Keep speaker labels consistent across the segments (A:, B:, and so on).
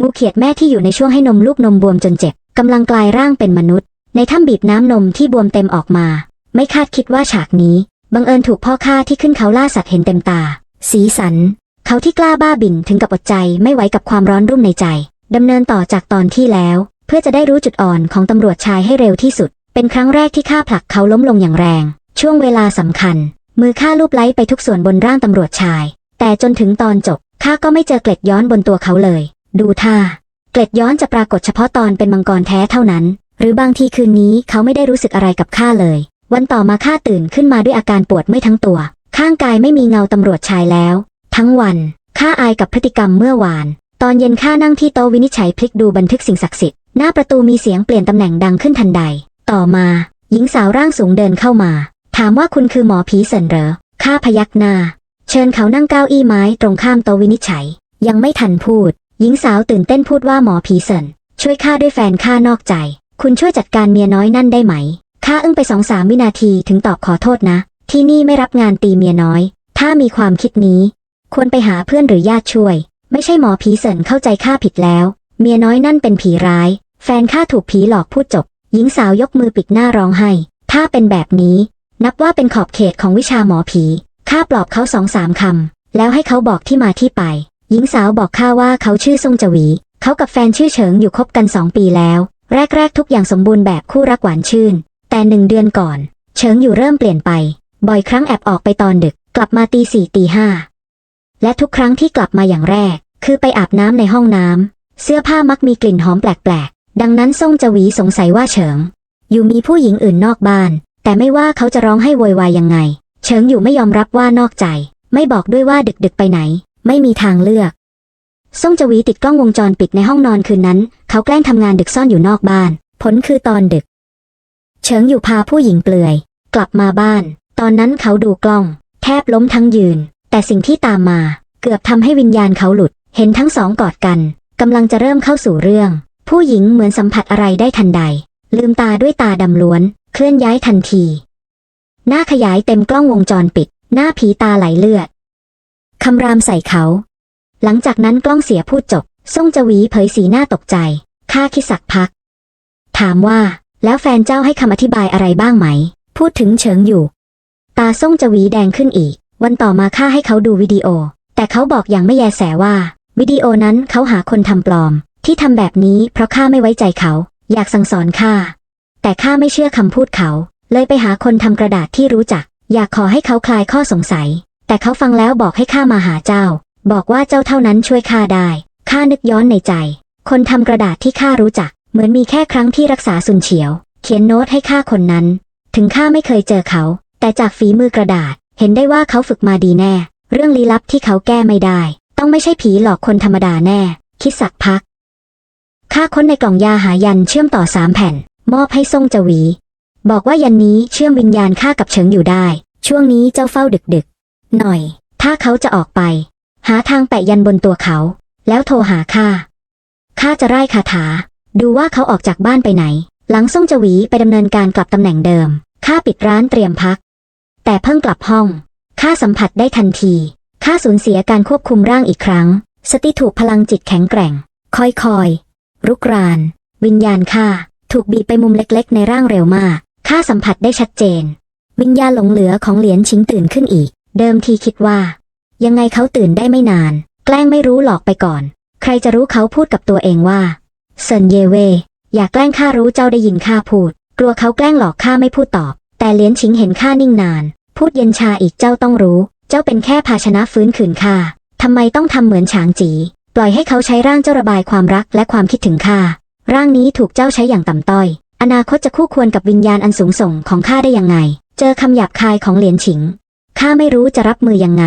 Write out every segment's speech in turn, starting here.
A: งูเขียดแม่ที่อยู่ในช่วงให้นมลูกนมบวมจนเจ็บกำลังกลายร่างเป็นมนุษย์ ในถ้ำบีบน้ำนมที่บวมเต็มออกมา ไม่คาดคิดว่าฉากนี้ บังเอิญถูกพ่อข้าที่ขึ้นเขาล่าสัตว์เห็นเต็มตา สีสัน เขาที่กล้าบ้าบิ่นถึงกับอดใจไม่ไหวกับความร้อนรุ่มในใจดำเนินต่อจากตอนที่แล้ว เพื่อจะได้รู้จุดอ่อนของตำรวจชายให้เร็วที่สุด เป็นครั้งแรกที่ข้าผลักเขาล้มลงอย่างแรง ช่วงเวลาสำคัญ มือข้าลูบไล้ไปทุกส่วนบนร่างตำรวจชาย แต่จนถึงตอนจบข้าก็ไม่เจอเกล็ดย้อนบนตัวเขาเลย ดูท่า เกล็ดย้อนจะปรากฏเฉพาะตอนเป็นมังกรแท้เท่านั้น หรือบางทีคืนนี้เขาไม่ได้รู้สึกอะไรกับข้าเลย วันต่อมาข้าตื่นขึ้นมาด้วยอาการปวดเมื่อยทั้งตัว ข้างกายไม่มีเงาตำรวจชายแล้ว ทั้งวันข้าอายกับพฤติกรรมเมื่อวาน ตอนเย็นข้านั่งที่โต๊ะวินิจฉัยพลิกดูบันทึกสิ่งศักดิ์สิทธิ์หน้าประตูมีเสียงเปลี่ยนตำแหน่งดังขึ้นทันใด ต่อมา หญิงสาวร่างสูงเดินเข้ามา ถามว่าคุณคือหมอผีเซินเหรอข้าพยักหน้า เชิญเขานั่งเก้าอี้ไม้ตรงข้ามโต๊ะวินิจฉัย ยังไม่ทันพูด หญิงสาวตื่นเต้นพูดว่าหมอผีเซินช่วยข้าด้วยแฟนข้านอกใจ คุณช่วยจัดการเมียน้อยนั่นได้ไหมข้าอึ้งไปสองสามวินาทีถึงตอบขอโทษนะ ที่นี่ไม่รับงานตีเมียน้อย ถ้ามีความคิดนี้ ควรไปหาเพื่อนหรือญาติช่วย ไม่ใช่หมอผีเซินเข้าใจข้าผิดแล้ว เมียน้อยนั่นเป็นผีร้าย แฟนข้าถูกผีหลอกพูดจบ หญิงสาวยกมือปิดหน้าร้องไห้ถ้าเป็นแบบนี้ นับว่าเป็นขอบเขตของวิชาหมอผีข้าปลอบเขาสองสามคำแล้วให้เขาบอกที่มาที่ไป หญิงสาวบอกข้าว่าเขาชื่อซงจวี เขากับแฟนชื่อเฉิงอยู่คบกันสองปีแล้ว แรกๆ ทุกอย่างสมบูรณ์แบบคู่รักหวานชื่น แต่หนึ่งเดือนก่อน เฉิงอยู่เริ่มเปลี่ยนไป บ่อยครั้งแอบออกไปตอนดึก กลับมาตีสี่ตีห้าและทุกครั้งที่กลับมาอย่างแรก คือไปอาบน้ำในห้องน้ำเสื้อผ้ามักมีกลิ่นหอมแปลกๆ ดังนั้นซ่งจวีสงสัยว่าเฉิง อยู่มีผู้หญิงอื่นนอกบ้าน แต่ไม่ว่าเขาจะร้องให้โวยวายยังไง เฉิงอยู่ไม่ยอมรับว่านอกใจ ไม่บอกด้วยว่าดึกๆไปไหน ไม่มีทางเลือกซ่งจวีติดกล้องวงจรปิดในห้องนอนคืนนั้น เขาแกล้งทำงานดึกซ่อนอยู่นอกบ้าน ผลคือตอนดึก เฉิงอยู่พาผู้หญิงเปลือย กลับมาบ้าน ตอนนั้นเขาดูกล้อง แทบล้มทั้งยืน แต่สิ่งที่ตามมา เกือบทำให้วิญญาณเขาหลุด เห็นทั้งสองกอดกันกำลังจะเริ่มเข้าสู่เรื่อง ผู้หญิงเหมือนสัมผัสอะไรได้ทันใด ลืมตาด้วยตาดำล้วน เคลื่อนย้ายทันที หน้าขยายเต็มกล้องวงจรปิด หน้าผีตาไหลเลือด คำรามใส่เขา หลังจากนั้นกล้องเสียพูดจบซ่งจวีเผยสีหน้าตกใจ ข้าคิดสักพัก ถามว่า แล้วแฟนเจ้าให้คำอธิบายอะไรบ้างไหม พูดถึงเฉิงอยู่ ตาซ่งจวีแดงขึ้นอีก วันต่อมาข้าให้เขาดูวิดีโอ แต่เขาบอกอย่างไม่แยแสว่า วิดีโอนั้นเขาหาคนทำปลอม ที่ทำแบบนี้เพราะข้าไม่ไว้ใจเขา อยากสั่งสอนข้า แต่ข้าไม่เชื่อคำพูดเขา เลยไปหาคนทำกระดาษที่รู้จัก อยากขอให้เขาคลายข้อสงสัย แต่เขาฟังแล้วบอกให้ข้ามาหาเจ้า บอกว่าเจ้าเท่านั้นช่วยข้าได้ ข้านึกย้อนในใจ คนทำกระดาษที่ข้ารู้จัก เหมือนมีแค่ครั้งที่รักษาสุนเฉียว เขียนโน้ตให้ข้าคนนั้น ถึงข้าไม่เคยเจอเขา แต่จากฝีมือกระดาษ เห็นได้ว่าเขาฝึกมาดีแน่ เรื่องลี้ลับที่เขาแก้ไม่ได้ ต้องไม่ใช่ผีหลอกคนธรรมดาแน่ คิดสักพัก ข้าค้นในกล่องยาหายันเชื่อมต่อสามแผ่น มอบให้ซ่งจวี บอกว่ายันนี้เชื่อมวิญญาณข้ากับเฉิงอยู่ได้ ช่วงนี้เจ้าเฝ้าดึกๆ หน่อย ถ้าเขาจะออกไป หาทางแปะยันบนตัวเขา แล้วโทรหาข้าข้าจะไล่คาถา ดูว่าเขาออกจากบ้านไปไหน หลังซ่งจวีไปดำเนินการกลับตำแหน่งเดิมข้าปิดร้านเตรียมพัก แต่เพิ่งกลับห้องข้าสัมผัสได้ทันทีข้าสูญเสียการควบคุมร่างอีกครั้ง สติถูกพลังจิตแข็งแกร่งค่อยๆรุกราน วิญญาณข้าถูกบีบไปมุมเล็กๆ ในร่างเร็วมากข้าสัมผัสได้ชัดเจน วิญญาณหลงเหลือของเหรียญชิงตื่นขึ้นอีก เดิมทีคิดว่า ยังไงเขาตื่นได้ไม่นาน แกล้งไม่รู้หลอกไปก่อน ใครจะรู้เขาพูดกับตัวเองว่าเซินเยเว อย่าแกล้งข้ารู้เจ้าได้ยินข้าพูด กลัวเขาแกล้งหลอกข้าไม่พูดตอบ แต่เหรียญชิงเห็นข้านิ่งนาน พูดเย็นชาอีกเจ้าต้องรู้ เจ้าเป็นแค่ภาชนะฟื้นคืนข้าทำไมต้องทำเหมือนฉางจี ปล่อยให้เขาใช้ร่างเจ้าระบายความรักและความคิดถึงข้าร่างนี้ถูกเจ้าใช้อย่างต่ำต้อย อนาคตจะคู่ควรกับวิญญาณอันสูงส่งของข้าได้ยังไง เจอคำหยาบคายของเหรียญฉิง ข้าไม่รู้จะรับมือยังไง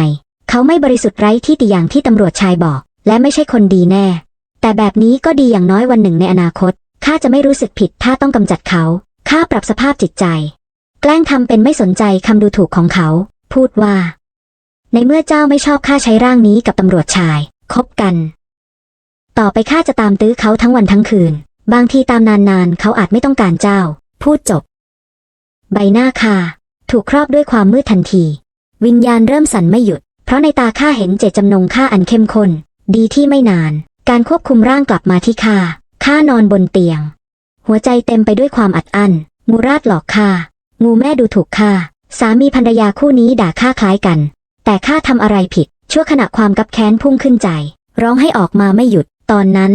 A: เขาไม่บริสุทธิ์ไร้ที่ติอย่างที่ตำรวจชายบอก และไม่ใช่คนดีแน่ แต่แบบนี้ก็ดีอย่างน้อยวันหนึ่งในอนาคตข้าจะไม่รู้สึกผิดถ้าต้องกำจัดเขาข้าปรับสภาพจิตใจ แกล้งทำเป็นไม่สนใจคำดูถูกของเขา พูดว่า ในเมื่อเจ้าไม่ชอบข้าใช้ร่างนี้กับตำรวจชาย คบกัน ต่อไปข้าจะตามตื้อเขาทั้งวันทั้งคืน บางทีตามนานๆ เขาอาจไม่ต้องการเจ้า พูดจบ ใบหน้าข้าถูกครอบด้วยความมืดทันที วิญญาณเริ่มสั่นไม่หยุด เพราะในตาข้าเห็นเจตจำนงข้าอันเข้มข้น ดีที่ไม่นาน การควบคุมร่างกลับมาที่ข้าข้านอนบนเตียง หัวใจเต็มไปด้วยความอัดอั้น งูราดหลอกข้างูแม่ดูถูกข้าสามีภรรยาคู่นี้ด่าข้าคล้ายกัน แต่ข้าทำอะไรผิด ชั่วขณะความกับแค้นพุ่งขึ้นใจ ร้องให้ออกมาไม่หยุด ตอนนั้น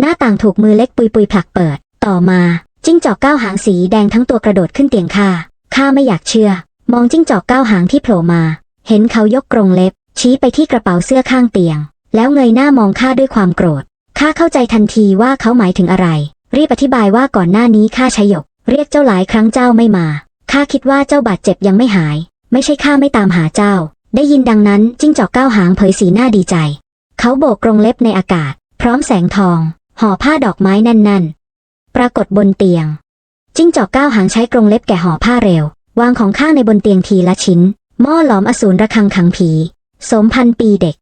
A: หน้าต่างถูกมือเล็กปุยปุยผลักเปิด ต่อมา จิ้งจอกก้าวหางสีแดงทั้งตัวกระโดดขึ้นเตียงข้าข้าไม่อยากเชื่อ มองจิ้งจอกเก้าหางที่โผล่มา เห็นเขายกกรงเล็บ ชี้ไปที่กระเป๋าเสื้อข้างเตียง แล้วเงยหน้ามองข้าด้วยความโกรธข้าเข้าใจทันทีว่าเขาหมายถึงอะไร รีบอธิบายว่าก่อนหน้านี้ข้าใช้หยก เรียกเจ้าหลายครั้งเจ้าไม่มาข้าคิดว่าเจ้าบาดเจ็บยังไม่หาย ไม่ใช่ข้าไม่ตามหาเจ้า ได้ยินดังนั้นจิ้งจอกเก้าหางเผยสีหน้าดีใจ เขาโบกกรงเล็บในอากาศ พร้อมแสงทอง ห่อผ้าดอกไม้แน่นๆ ปรากฏบนเตียง จิ้งจอกเก้าหางใช้กรงเล็บแกะห่อผ้าเร็ว วางของข้างในบนเตียงทีละชิ้น หม้อหลอมอสูรระฆังขังผี สมพันปีเด็ก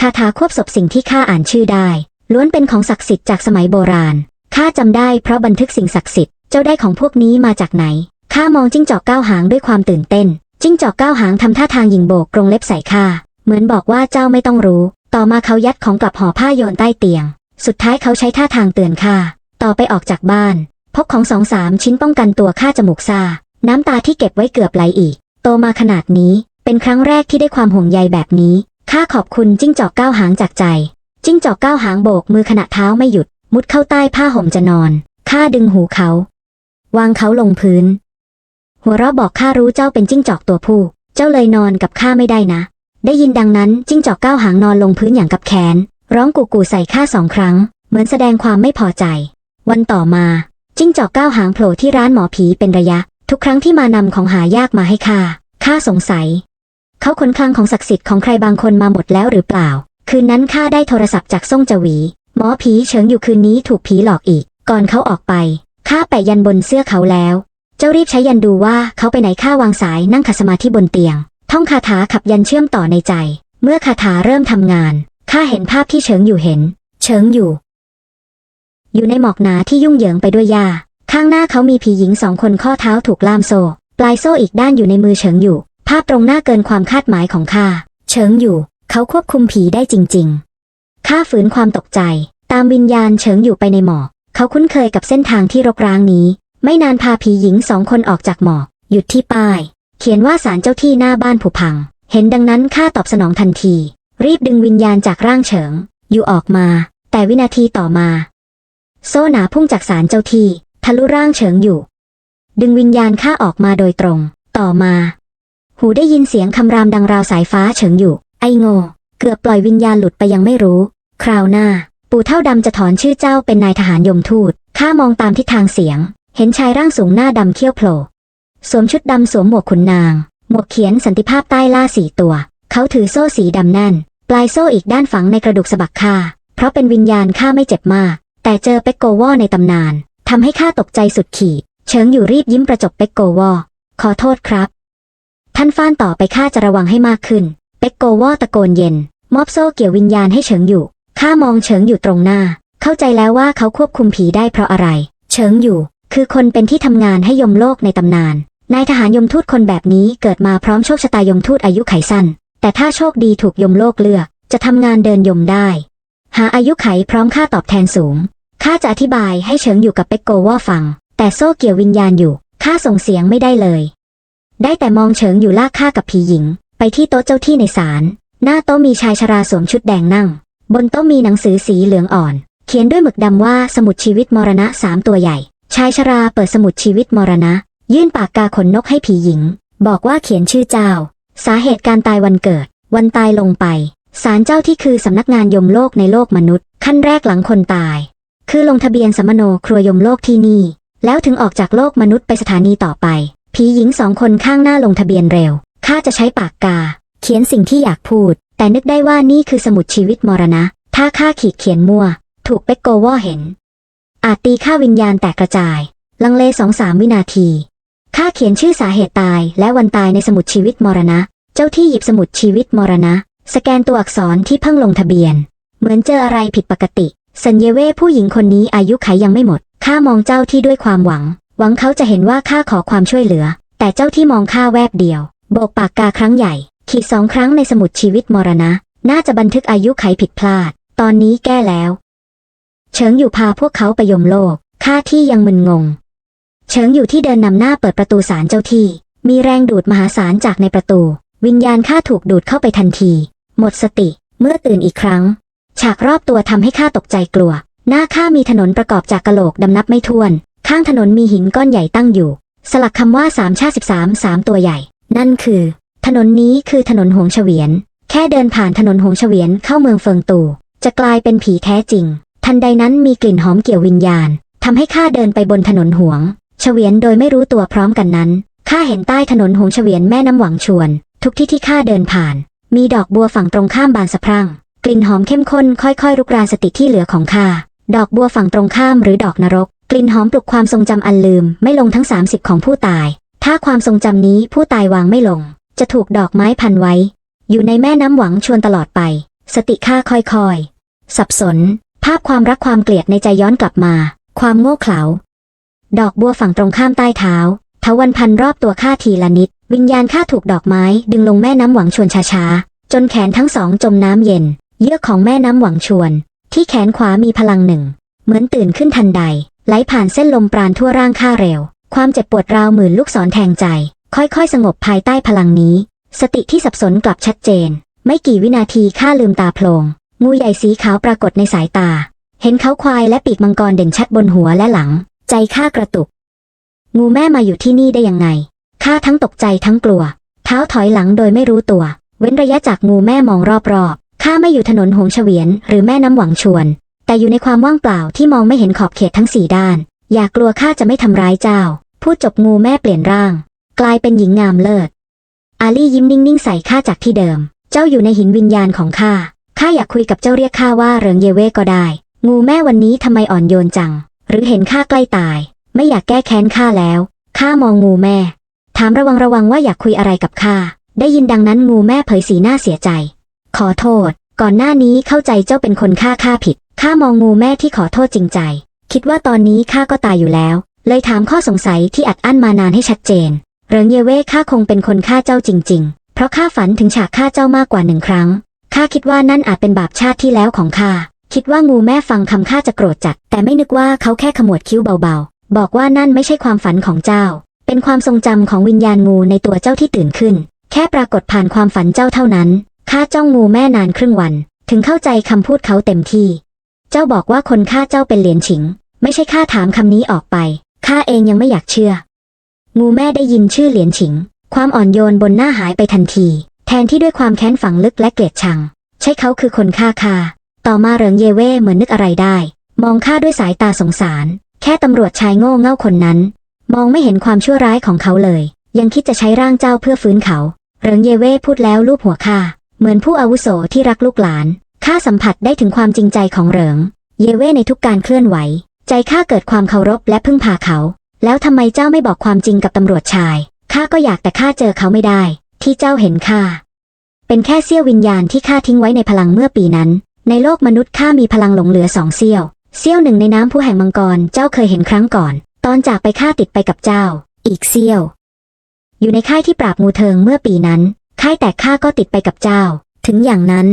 A: คาถาควบศพสิ่งที่ข้าอ่านชื่อได้ ล้วนเป็นของศักดิ์สิทธิ์จากสมัยโบราณ ข้าจำได้เพราะบันทึกสิ่งศักดิ์สิทธิ์ เจ้าได้ของพวกนี้มาจากไหน ข้ามองจิ้งจอกก้าวหางด้วยความตื่นเต้น จิ้งจอกก้าวหางทำท่าทางหยิงโบกกรงเล็บใส่ข้า เหมือนบอกว่าเจ้าไม่ต้องรู้ ต่อมาเขายัดของกลับห่อผ้าโยนใต้เตียง สุดท้ายเขาใช้ท่าทางเตือนข้า ต่อไปออกจากบ้าน พกของสองสามชิ้นป้องกันตัวข้าจมูกซา น้ำตาที่เก็บไว้เกือบไหลอีก โตมาขนาดนี้ เป็นครั้งแรกที่ได้ความห่วงใยแบบนี้ ข้าขอบคุณจิ้งจอกก้าวหางจากใจ จิ้งจอกก้าวหางโบกมือขณะเท้าไม่หยุด มุดเข้าใต้ผ้าห่มจะนอน ข้าดึงหูเขา วางเขาลงพื้น หัวเราะบอกข้ารู้เจ้าเป็นจิ้งจอกตัวผู้ เจ้าเลยนอนกับข้าไม่ได้นะ ได้ยินดังนั้นจิ้งจอกก้าวหางนอนลงพื้นอย่างกับแขน ร้องกูกูใส่ข้าสองครั้ง เหมือนแสดงความไม่พอใจ วันต่อมาจิ้งจอกก้าวหางโผล่ที่ร้านหมอผีเป็นระยะ ทุกครั้งที่มานำของหายากมาให้ข้าข้าสงสัย เขาขนคลังของศักดิ์สิทธิ์ของใครบางคนมาหมดแล้วหรือเปล่า คืนนั้นข้าได้โทรศัพท์จากซ่งจวี หมอผีเฉิงอยู่คืนนี้ถูกผีหลอกอีก ก่อนเขาออกไปข้าแปะยันบนเสื้อเขาแล้ว เจ้ารีบใช้ยันดูว่าเขาไปไหนข้าวางสายนั่งขัดสมาธิบนเตียง ท่องคาถาขับยันเชื่อมต่อในใจ เมื่อคาถาเริ่มทำงานข้าเห็นภาพที่เฉิงอยู่เห็น เฉิงอยู่ อยู่ในหมอกหนาที่ยุ่งเหยิงไปด้วยหญ้า ข้างหน้าเขามีผีหญิงสองคนข้อเท้าถูกล่ามโซ่ ปลายโซ่อีกด้านอยู่ในมือเฉิงอยู่ ภาพตรงหน้าเกินความคาดหมายของข้า เฉิงอยู่ เขาควบคุมผีได้จริง ๆ ข้าฝืนความตกใจ ตามวิญญาณเฉิงอยู่ไปในหมอก เขาคุ้นเคยกับเส้นทางที่รกร้างนี้ ไม่นานพาผีหญิงสองคนออกจากหมอกหยุดที่ป้าย เขียนว่าศาลเจ้าที่หน้าบ้านผุพัง เห็นดังนั้นข้าตอบสนองทันที รีบดึงวิญญาณจากร่างเฉิง อยู่ออกมา แต่วินาทีต่อมา โซ่หนาพุ่งจากศาลเจ้าที่ ทะลุร่างเฉิงอยู่ ดึงวิญญาณข้าออกมาโดยตรง ต่อมา หูได้ยินเสียงคำรามดังราวสายฟ้าเฉิงอยู่ ไอโง่เกือบปล่อยวิญญาณหลุดไปยังไม่รู้ คราวหน้า ปู่เท่าดำจะถอนชื่อเจ้าเป็นนายทหารยมทูตข้ามองตามทิศทางเสียง เห็นชายร่างสูงหน้าดำเขี้ยวโผล่สวมชุดดำสวมหมวกขุนนาง หมวกเขียนสันติภาพใต้ล่าสีตัว เขาถือโซ่สีดำแน่น ปลายโซ่อีกด้านฝังในกระดูกสะบักข้าเพราะเป็นวิญญาณข้าไม่เจ็บมาก แต่เจอเป็กโกวอในตำนาน ทำให้ข้าตกใจสุดขีดเฉิงอยู่รีบยิ้มประจบเป็กโกวอ ขอโทษครับ ท่านฟ้านต่อไปข้าจะระวังให้มากขึ้น เป็กโกวอตะโกนเย็น มอบโซ่เกี่ยววิญญาณให้เฉิงอยู่ ข้ามองเฉิงอยู่ตรงหน้า เข้าใจแล้วว่าเขาควบคุมผีได้เพราะอะไร เฉิงอยู่ คือคนเป็นที่ทำงานให้ยมโลกในตำนาน นายทหารยมทูตคนแบบนี้เกิดมาพร้อมโชคชะตายมทูตอายุไขสั้น แต่ถ้าโชคดีถูกยมโลกเลือก จะทำงานเดินยมได้ หาอายุไขพร้อมค่าตอบแทนสูง ข้าจะอธิบายให้เฉิงอยู่กับเป็กโกว่าฟัง แต่โซ่เกี่ยววิญญาณอยู่ ข้าส่งเสียงไม่ได้เลย ได้แต่มองเฉิงอยู่ลากข้ากับผีหญิง ไปที่โต๊ะเจ้าที่ในศาล หน้าโต๊ะมีชายชราสวมชุดแดงนั่ง บนโต๊ะมีหนังสือสีเหลืองอ่อน เขียนด้วยหมึกดำว่าสมุดชีวิตมรณะสามตัวใหญ่ ชายชราเปิดสมุดชีวิตมรณะ ยื่นปากกาขนนกให้ผีหญิง บอกว่าเขียนชื่อเจ้า สาเหตุการตายวันเกิด วันตายลงไปศาลเจ้าที่คือสำนักงานยมโลกในโลกมนุษย์ ขั้นแรกหลังคนตาย คือลงทะเบียนสมมโนครัวยมโลกที่นี่ แล้วถึงออกจากโลกมนุษย์ไปสถานีต่อไป ผีหญิงสองคนข้างหน้าลงทะเบียนเร็ว ข้าจะใช้ปากกา เขียนสิ่งที่อยากพูด แต่นึกได้ว่านี่คือสมุดชีวิตมรณะ ถ้าข้าขีดเขียนมั่ว ถูกเป็กโกวอเห็น อาจตีข้าวิญญาณแตกกระจาย ลังเลสองสามวินาที ข้าเขียนชื่อสาเหตุตายและวันตายในสมุดชีวิตมรณะ เจ้าที่หยิบสมุดชีวิตมรณะ สแกนตัวอักษรที่เพิ่งลงทะเบียน เหมือนเจออะไรผิดปกติ สัญเยเว่ผู้หญิงคนนี้อายุไขยังไม่หมด ข้ามองเจ้าที่ด้วยความหวัง หวังเขาจะเห็นว่าข้าขอความช่วยเหลือ แต่เจ้าที่มองข้าแวบเดียว โบกปากกาครั้งใหญ่ ขีดสองครั้งในสมุดชีวิตมรณะ น่าจะบันทึกอายุไขผิดพลาด ตอนนี้แก้แล้ว เฉิงอยู่พาพวกเขาไปยมโลก ข้าที่ยังมึนงง เฉิงอยู่ที่เดินนำหน้าเปิดประตูศาลเจ้าที่ มีแรงดูดมหาศาลจากในประตู วิญญาณข้าถูกดูดเข้าไปทันที หมดสติ เมื่อตื่นอีกครั้ง ฉากรอบตัวทำให้ข้าตกใจกลัว หน้าข้ามีถนนประกอบจากกะโหลกดำนับไม่ถ้วน ข้างถนนมีหินก้อนใหญ่ตั้งอยู่ สลักคำว่าสามชาติสิบสามสามตัวใหญ่ นั่นคือ ถนนนี้คือถนนหงเฉวียน แค่เดินผ่านถนนหงเฉวียนเข้าเมืองเฟิงตูจะกลายเป็นผีแท้จริง ทันใดนั้นมีกลิ่นหอมเกี่ยววิญญาณทำให้ข้าเดินไปบนถนนหวง เฉวียนโดยไม่รู้ตัวพร้อมกันนั้นข้าเห็นใต้ถนนหงเฉวียนแม่น้ำหวังชวน ทุกที่ที่ข้าเดินผ่าน มีดอกบัวฝั่งตรงข้ามบานสะพรั่ง กลิ่นหอมเข้มข้นค่อยๆรุกรานสติที่เหลือของข้าดอกบัวฝั่งตรงข้ามหรือดอกนรก กลิ่นหอมปลุกความทรงจำอันลืมไม่ลงทั้ง 30 ของผู้ตาย ถ้าความทรงจำนี้ผู้ตายวางไม่ลง จะถูกดอกไม้พันไว้ อยู่ในแม่น้ำหวังชวนตลอดไป สติข้าค่อยๆ สับสน ภาพความรักความเกลียดในใจย้อนกลับมา ความโง่เขลาดอกบัวฝั่งตรงข้ามใต้เท้าทวันพันรอบตัวข้าทีละนิด วิญญาณข้าถูกดอกไม้ดึงลงแม่น้ำหวังชวนช้าๆจนแขนทั้งสองจมน้ำเย็น เยือกของแม่น้ำหวังชวน ที่แขนขวามีพลังหนึ่ง เหมือนตื่นขึ้นทันใด ไหลผ่านเส้นลมปราณทั่วร่างข้าเร็ว ความเจ็บปวดราวหมื่นลูกศรแทงใจ ค่อยๆ สงบภายใต้พลังนี้ สติที่สับสนกลับชัดเจน ไม่กี่วินาทีข้าลืมตาโพลงงูใหญ่สีขาวปรากฏในสายตา เห็นเขาควายและปีกมังกรเด่นชัดบนหัวและหลัง ใจข้ากระตุก งูแม่มาอยู่ที่นี่ได้ยังไงข้าทั้งตกใจทั้งกลัว เท้าถอยหลังโดยไม่รู้ตัว เว้นระยะจากงูแม่มองรอบๆ ข้าไม่อยู่ถนนหงเฉวียนหรือแม่น้ำหวังชวน แต่อยู่ในความว่างเปล่าที่มองไม่เห็นขอบเขตทั้งสี่ด้าน อย่ากลัวข้าจะไม่ทำร้ายเจ้า พูดจบงูแม่เปลี่ยนร่าง กลายเป็นหญิงงามเลิศ อาลี่ยิ้มนิ่งๆใส่ข้าจากที่เดิม เจ้าอยู่ในหินวิญญาณของข้า ข้าอยากคุยกับเจ้าเรียกข้าว่าเริงเยเว่ก็ได้ งูแม่วันนี้ทำไมอ่อนโยนจัง หรือเห็นข้าใกล้ตาย ไม่อยากแก้แค้นข้าแล้ว ข้ามองงูแม่ ถามระวังระวังว่าอยากคุยอะไรกับข้า ได้ยินดังนั้นงูแม่เผยสีหน้าเสียใจ ขอโทษ ก่อนหน้านี้เข้าใจเจ้าเป็นคนฆ่าข้าผิด ข้ามองงูแม่ที่ขอโทษจริงใจ คิดว่าตอนนี้ข้าก็ตายอยู่แล้ว เลยถามข้อสงสัยที่อัดอั้นมานานให้ชัดเจน เริงเยเว่ข้าคงเป็นคนฆ่าเจ้าจริง ๆ เพราะข้าฝันถึงฉากฆ่าเจ้ามากกว่าหนึ่งครั้ง ข้าคิดว่านั่นอาจเป็นบาปชาติที่แล้วของข้า คิดว่างูแม่ฟังคำข้าจะโกรธจัด แต่ไม่นึกว่าเขาแค่ขมวดคิ้วเบาๆ บอกว่านั่นไม่ใช่ความฝันของเจ้า เป็นความทรงจำของวิญญาณงูในตัวเจ้าที่ตื่นขึ้น แค่ปรากฏผ่านความฝันเจ้าเท่านั้น ข้าจ้องงูแม่นานครึ่งวัน ถึงเข้าใจคำพูดเขาเต็มที่ เจ้าบอกว่าคนฆ่าเจ้าเป็นเหรียญฉิง ไม่ใช่ข้าถามคำนี้ออกไป ข้าเองยังไม่อยากเชื่อ งูแม่ได้ยินชื่อเหรียญฉิง ความอ่อนโยนบนหน้าหายไปทันที แทนที่ด้วยความแค้นฝังลึกและเกลียดชัง ใช่เขาคือคนฆ่าข้าต่อมาเริงเยเว่เหมือนนึกอะไรได้ มองข้าด้วยสายตาสงสาร แค่ตำรวจชายโง่เง่าคนนั้น มองไม่เห็นความชั่วร้ายของเขาเลย ยังคิดจะใช้ร่างเจ้าเพื่อฟื้นเขา เริงเยเว่พูดแล้วลูบหัวข้า เหมือนผู้อาวุโสที่รักลูกหลาน ข้าสัมผัสได้ถึงความจริงใจของเหริง เยเว่ในทุกการเคลื่อนไหว ใจข้าเกิดความเคารพและพึ่งพาเขา แล้วทำไมเจ้าไม่บอกความจริงกับตำรวจชาย ข้าก็อยากแต่ข้าเจอเขาไม่ได้ ที่เจ้าเห็นข้า เป็นแค่เสี้ยววิญญาณที่ข้าทิ้งไว้ในพลังเมื่อปีนั้น ในโลกมนุษย์ข้ามีพลังหลงเหลือสองเสี้ยว เสี้ยวหนึ่งในน้ำผู้แห่งมังกร เจ้าเคยเห็นครั้งก่อน ตอนจากไปข้าติดไปกับเจ้า อีกเสี้ยว อยู่ในค่ายที่ปราบงูเทิงเมื่อปีนั้น ค่ายแตกข้าก็ติดไปกับเจ้า ถึงอย่างนั้น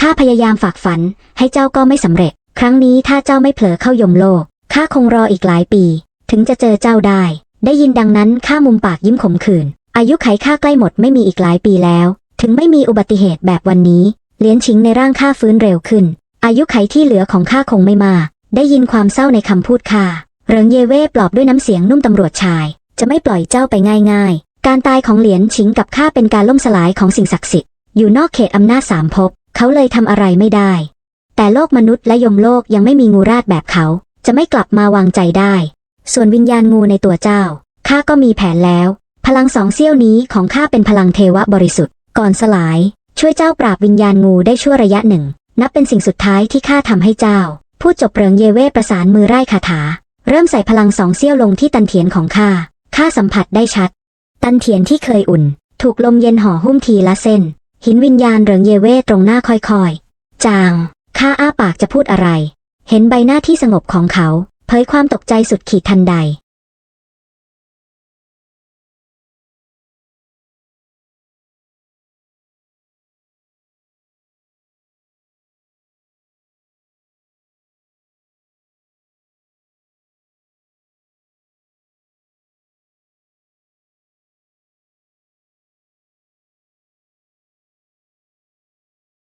A: ข้าพยายามฝากฝัน ให้เจ้าก็ไม่สำเร็จ ครั้งนี้ถ้าเจ้าไม่เผลอเข้ายมโลก ข้าคงรออีกหลายปี ถึงจะเจอเจ้าได้ ได้ยินดังนั้นข้ามุมปากยิ้มขมขื่น อายุไขข้าใกล้หมดไม่มีอีกหลายปีแล้ว ถึงไม่มีอุบัติเหตุแบบวันนี้ เลี้ยนชิงในร่างข้าฟื้นเร็วขึ้น อายุไขที่เหลือของข้าคงไม่มาก ได้ยินความเศร้าในคำพูดข้า เริงเยเว่ปลอบด้วยน้ำเสียงนุ่มตำรวจชาย จะไม่ปล่อยเจ้าไปง่ายๆ การตายของเหลียนชิงกับข้าเป็นการล่มสลายของสิ่งศักดิ์สิทธิ์อยู่นอกเขตอำนาจสามภพเขาเลยทำอะไรไม่ได้ แต่โลกมนุษย์และยมโลกยังไม่มีงูราดแบบเขา จะไม่กลับมาวางใจได้ ส่วนวิญญาณงูในตัวเจ้าข้าก็มีแผนแล้ว พลังสองเสี้ยวนี้ของข้าเป็นพลังเทวะบริสุทธิ์ ก่อนสลาย ช่วยเจ้าปราบวิญญาณงูได้ชั่วระยะหนึ่ง นับเป็นสิ่งสุดท้ายที่ข้าทำให้เจ้า พูดจบเริงเยเวประสานมือไร้คาถา เริ่มใส่พลังสองเสี้ยวลงที่ตันเถียนของข้าข้าสัมผัสได้ชัด ตันเถียนที่เคยอุ่น ถูกลมเย็นห่อหุ้มทีละเส้น หินวิญญาณเริงเยเว่ตรงหน้าค่อยๆ จาง ข้าอ้าปากจะพูดอะไร เห็นใบหน้าที่สงบของเขา เผยความตกใจสุดขีดทันใด